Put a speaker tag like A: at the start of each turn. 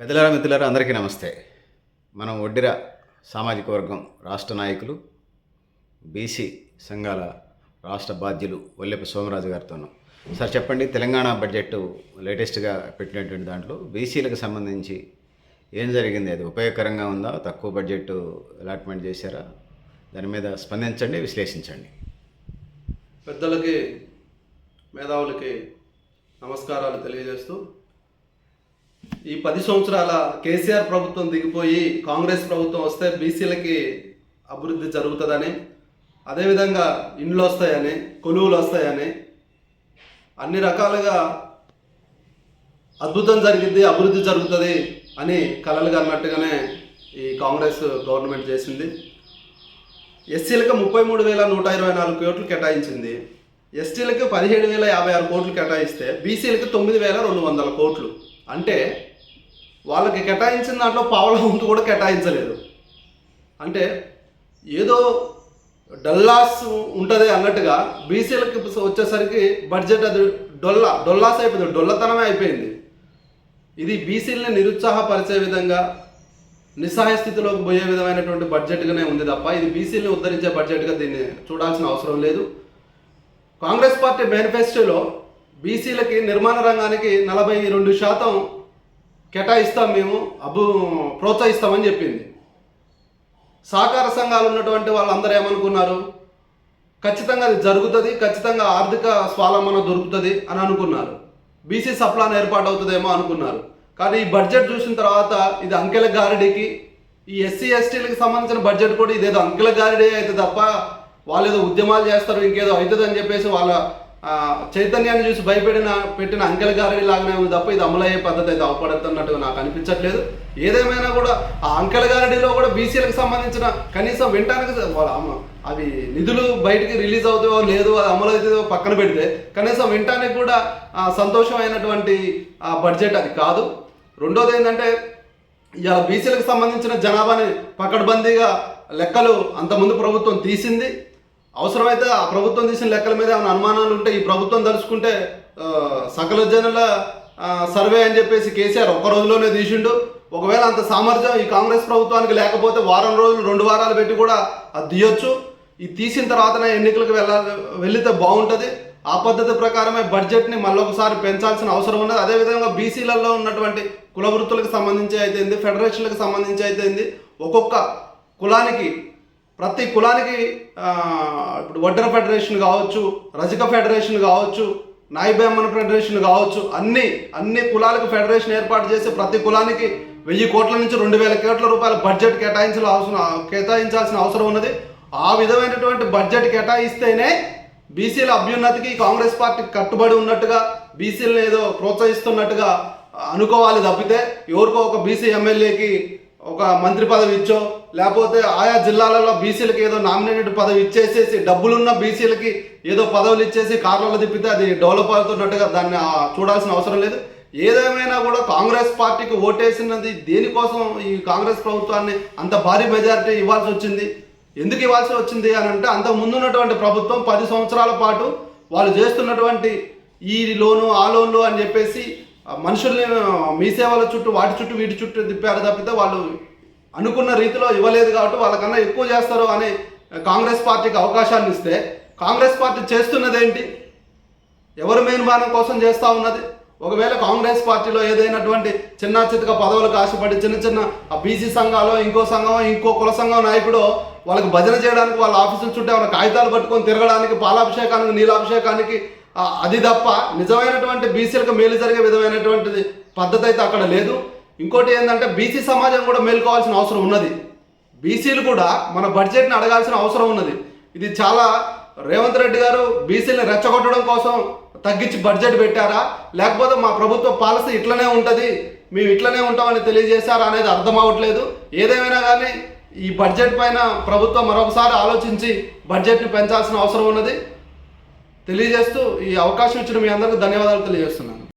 A: పెద్దలారా మిత్రులారా అందరికీ నమస్తే. మనం ఒడ్డిర సామాజిక వర్గం రాష్ట్ర నాయకులు బీసీ సంఘాల రాష్ట్ర బాధ్యులు వల్లెపు సోమరాజు గారితోనూ సార్ చెప్పండి తెలంగాణ బడ్జెట్ లేటెస్ట్గా పెట్టినటువంటి దాంట్లో బీసీలకు సంబంధించి ఏం జరిగింది? అది ఉపయోగకరంగా ఉందా? తక్కువ బడ్జెట్ అలాట్మెంట్ చేశారా? దాని మీద స్పందించండి విశ్లేషించండి.
B: పెద్దలకి మేధావులకి నమస్కారాలు తెలియజేస్తూ ఈ పది సంవత్సరాల కేసీఆర్ ప్రభుత్వం దిగిపోయి కాంగ్రెస్ ప్రభుత్వం వస్తే బీసీలకి అభివృద్ధి జరుగుతుందని అదేవిధంగా ఇండ్లు వస్తాయని కొలువులు వస్తాయని అన్ని రకాలుగా అద్భుతం జరిగింది అభివృద్ధి జరుగుతుంది అని కలలుగా అన్నట్టుగానే ఈ కాంగ్రెస్ గవర్నమెంట్ చేసింది. ఎస్సీలకు ముప్పై మూడు వేల నూట ఇరవై నాలుగు కోట్లు కేటాయించింది. ఎస్టీలకు పదిహేడు వేల యాభై ఆరు కోట్లు కేటాయిస్తే బీసీలకు తొమ్మిది వేల రెండు వందల కోట్లు. అంటే వాళ్ళకి కేటాయించిన దాంట్లో పావుల వంతు కూడా కేటాయించలేదు. అంటే ఏదో డల్లాస్ ఉంటుంది అన్నట్టుగా బీసీలకి వచ్చేసరికి బడ్జెట్ అది డొల్లా డొల్లాస్ అయిపోయింది డొల్లతనమే అయిపోయింది. ఇది బీసీలని నిరుత్సాహపరిచే విధంగా నిస్సహాయ స్థితిలోకి పోయే విధమైనటువంటి బడ్జెట్గానే ఉంది తప్ప ఇది బీసీలని ఉద్ధరించే బడ్జెట్గా దీన్ని చూడాల్సిన అవసరం లేదు. కాంగ్రెస్ పార్టీ మేనిఫెస్టోలో బీసీలకి నిర్మాణ రంగానికి నలభై రెండు శాతం కేటాయిస్తాం మేము అభు ప్రోత్సహిస్తామని చెప్పింది. సహకార సంఘాలు ఉన్నటువంటి వాళ్ళందరూ ఏమనుకున్నారు? ఖచ్చితంగా అది జరుగుతుంది ఖచ్చితంగా ఆర్థిక స్వాలంబన దొరుకుతుంది అని అనుకున్నారు. బీసీ సప్లాన్ ఏర్పాటు అవుతుందేమో అనుకున్నారు. కానీ ఈ బడ్జెట్ చూసిన తర్వాత ఇది అంకెల గారిడికి ఈ ఎస్సీ ఎస్టీలకు సంబంధించిన బడ్జెట్ కూడా ఇదేదో అంకెల గారిడే అయితే తప్ప వాళ్ళు ఏదో ఉద్యమాలు చేస్తారు ఇంకేదో అవుతుంది అని చెప్పేసి వాళ్ళ చైతన్యాన్ని చూసి భయపెడిన పెట్టిన అంకెల గారిడి లాగానే ఉంది తప్ప ఇది అమలయ్యే పద్ధతి అయితే అవపడుతున్నట్టుగా నాకు అనిపించట్లేదు. ఏదేమైనా కూడా ఆ అంకెల గారిడిలో కూడా బీసీలకు సంబంధించిన కనీసం వినటానికి వాళ్ళ అమ్మ- అవి నిధులు బయటికి రిలీజ్ అవుతాయో లేదో అది అమలు అవుతుందో పక్కన పెడితే కనీసం వినటానికి కూడా సంతోషమైనటువంటి ఆ, బడ్జెట్ అది కాదు. రెండోది ఏంటంటే ఇలా బీసీలకు సంబంధించిన జనాభాని పకడ్బందీగా లెక్కలు అంతకుముందు ప్రభుత్వం తీసింది. అవసరమైతే ఆ ప్రభుత్వం తీసిన లెక్కల మీద ఏమైనా అనుమానాలు ఉంటే ఈ ప్రభుత్వం తలుచుకుంటే సకల జనుల సర్వే అని చెప్పేసి కేసీఆర్ ఒక్క రోజులోనే తీసిండు. ఒకవేళ అంత సామర్థ్యం ఈ కాంగ్రెస్ ప్రభుత్వానికి లేకపోతే వారం రోజులు రెండు వారాలు పెట్టి కూడా అది తీయొచ్చు. ఇది తీసిన తర్వాతనే ఎన్నికలకు వెళ్ళాలి వెళితే బాగుంటుంది. ఆ పద్ధతి ప్రకారమే బడ్జెట్ని మళ్ళొకసారి పెంచాల్సిన అవసరం ఉన్నది. అదేవిధంగా బీసీలలో ఉన్నటువంటి కుల వృత్తులకు సంబంధించి అయితేంది ఫెడరేషన్లకు సంబంధించి అయితేంది ఒక్కొక్క కులానికి ప్రతి కులానికి ఇప్పుడు వడ్డర ఫెడరేషన్ కావచ్చు రజక ఫెడరేషన్ కావచ్చు నాయిబేమన్ ఫెడరేషన్ కావచ్చు అన్ని అన్ని కులాలకు ఫెడరేషన్ ఏర్పాటు చేసి ప్రతి కులానికి వెయ్యి కోట్ల నుంచి రెండు వేల కోట్ల రూపాయల బడ్జెట్ కేటాయించాల్సిన అవసరం కేటాయించాల్సిన అవసరం ఉన్నది. ఆ విధమైనటువంటి బడ్జెట్ కేటాయిస్తేనే బీసీల అభ్యున్నతికి కాంగ్రెస్ పార్టీ కట్టుబడి ఉన్నట్టుగా బీసీలను ఏదో ప్రోత్సహిస్తున్నట్టుగా అనుకోవాలి తప్పితే ఎవరికో ఒక బీసీ ఎమ్మెల్యేకి ఒక మంత్రి పదవి ఇచ్చో లేకపోతే ఆయా జిల్లాలలో బీసీలకి ఏదో నామినేటెడ్ పదవి ఇచ్చేసేసి డబ్బులున్న బీసీలకి ఏదో పదవులు ఇచ్చేసి కార్లలో తిప్పితే అది డెవలప్ అవుతున్నట్టుగా దాన్ని చూడాల్సిన అవసరం లేదు. ఏదేమైనా కూడా కాంగ్రెస్ పార్టీకి ఓటేసినది దేనికోసం ఈ కాంగ్రెస్ ప్రభుత్వాన్ని అంత భారీ మెజారిటీ ఇవ్వాల్సి వచ్చింది? ఎందుకు ఇవ్వాల్సి వచ్చింది అని అంటే అంతకు ముందున్నటువంటి ప్రభుత్వం పది సంవత్సరాల పాటు వాళ్ళు చేస్తున్నటువంటి ఈ లోను ఆ లోన్లు అని చెప్పేసి మనుషుల్ని మీ సేవల చుట్టూ వాటి చుట్టూ వీటి చుట్టూ తిప్పారు తప్పితే వాళ్ళు అనుకున్న రీతిలో ఇవ్వలేదు కాబట్టి వాళ్ళకన్నా ఎక్కువ చేస్తారు అని కాంగ్రెస్ పార్టీకి అవకాశాన్ని ఇస్తే కాంగ్రెస్ పార్టీ చేస్తున్నది ఏంటి ఎవరు మేనుమానం కోసం చేస్తూ ఉన్నది? ఒకవేళ కాంగ్రెస్ పార్టీలో ఏదైనటువంటి చిన్న చితక పదవులకు ఆశపడి చిన్న చిన్న బీసీ సంఘాలు ఇంకో సంఘం ఇంకో కుల సంఘం నాయకుడు వాళ్ళకి భజన చేయడానికి వాళ్ళ ఆఫీసులు చుట్టూ ఏమైనా కాగితాలు పట్టుకొని తిరగడానికి పాలాభిషేకానికి నీలాభిషేకానికి అది తప్ప నిజమైనటువంటి బీసీలకు మేలు జరిగే విధమైనటువంటిది పద్ధతి అయితే అక్కడ లేదు. ఇంకోటి ఏంటంటే బీసీ సమాజం కూడా మేలుకోవాల్సిన అవసరం ఉన్నది. బీసీలు కూడా మన బడ్జెట్ని అడగాల్సిన అవసరం ఉన్నది. ఇది చాలా రేవంత్ రెడ్డి గారు బీసీలను రెచ్చగొట్టడం కోసం తగ్గించి బడ్జెట్ పెట్టారా? లేకపోతే మా ప్రభుత్వ పాలసీ ఇట్లనే ఉంటుంది మేము ఇట్లనే ఉంటామని తెలియజేశారా అనేది అర్థం అవ్వట్లేదు. ఏదేమైనా కానీ ఈ బడ్జెట్ పైన ప్రభుత్వం మరొకసారి ఆలోచించి బడ్జెట్ని పెంచాల్సిన అవసరం ఉన్నది. తెలియజేస్తూ ఈ అవకాశం ఇచ్చిన మీ అందరికీ ధన్యవాదాలు తెలియజేస్తున్నాను.